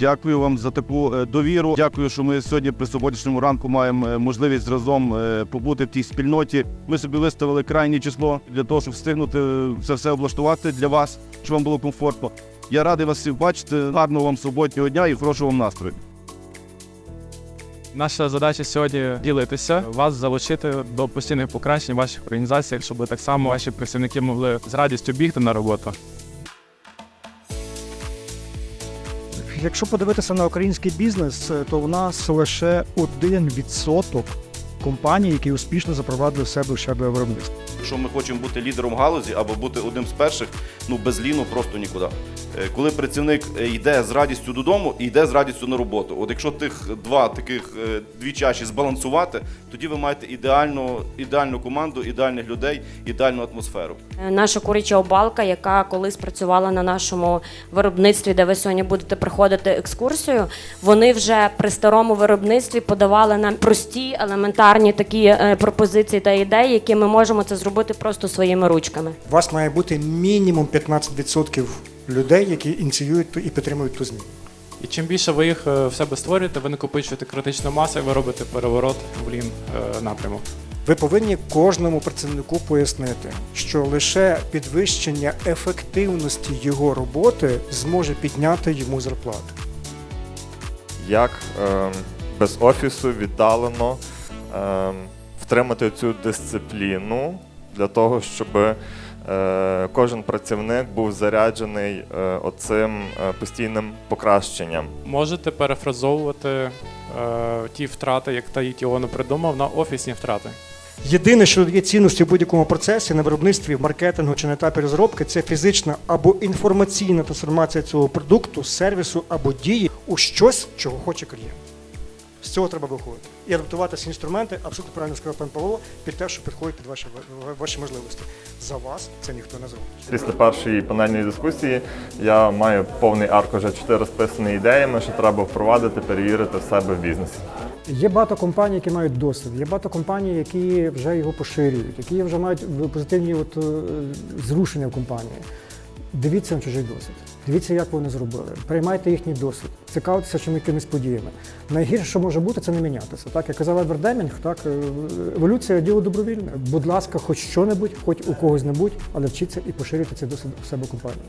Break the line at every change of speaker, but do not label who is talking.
Дякую вам за таку е, довіру. Дякую, що ми сьогодні при суботнішньому ранку маємо е, можливість разом е, побути в тій спільноті. Ми собі виставили крайнє число для того, щоб встигнути це все облаштувати для вас, щоб вам було комфортно. Я радий вас всіх бачити. Гарного вам суботнього дня і хорошого вам настрою.
Наша задача сьогодні ділитися, вас залучити до постійних покращень ваших організаціях, щоб так само ваші працівники могли з радістю бігти на роботу.
Якщо подивитися на український бізнес, е, то в нас лише 1% компаній, які успішно запровадили в себе щебле виробництво.
Якщо ми хочемо бути лідером галузі або бути одним з перших, ну без ліну просто нікуди. Е, Коли працівник е, йде з радістю додому і йде з радістю на роботу. От якщо тих два таких е, дві чаші збалансувати, тоді ви маєте ідеальну, ідеальну команду, ідеальних людей, ідеальну атмосферу.
Наша куряча обалка, яка колись працювала на нашому виробництві, де ви сьогодні будете проходити екскурсію, вони вже при старому виробництві подавали нам прості, елементарні такі е, пропозиції та ідеї, які ми можемо це зробити просто своїми ручками.
У вас має бути мінімум 15% людей, які ініціюють ту- і підтримують ту зміну.
І чим більше ви їх е, в себе створюєте, ви накопичуєте критичну масу, і ви робите переворот в лін е, напрямок.
Ви повинні кожному працівнику пояснити, що лише підвищення ефективності його роботи зможе підняти йому зарплату.
як ем, без офісу віддалено втримати цю дисципліну для того, щоб е, кожен працівник був заряджений е, оцим е, постійним покращенням.
Можете перефразовувати ті втрати, як Таїтіоно придумав, на офісні втрати.
Єдине, що дає цінності в будь-якому процесі на виробництві, маркетингу чи на етапі розробки, це фізична або інформаційна трансформація цього продукту, сервісу або дії у щось, чого хоче клієнт. З цього треба виходити. І адаптуватися інструменти, абсолютно правильно сказав пан Павло, під те, що підходить під ваші, ваші можливості. За вас це ніхто не зробить.
Після першої панельної дискусії я маю повний аркуш А4 розписаний ідеями, що треба впровадити, перевірити в себе в бізнесі.
Є багато компаній, які мають досвід, є багато компаній, які вже його поширюють, які вже мають позитивні от, е, зрушення в компанії. Дивіться на чужий досвід. Дивіться, як вони зробили. Приймайте їхній досвід, цікавитися чим якимись подіями. Найгірше, що може бути, це не мінятися. Так, як казав Едвард Демінг, так е, еволюція діло добровільне. Будь ласка, хоч що-небудь, хоч у когось небудь, але вчіться і поширюйте цей досвід у себе компанії.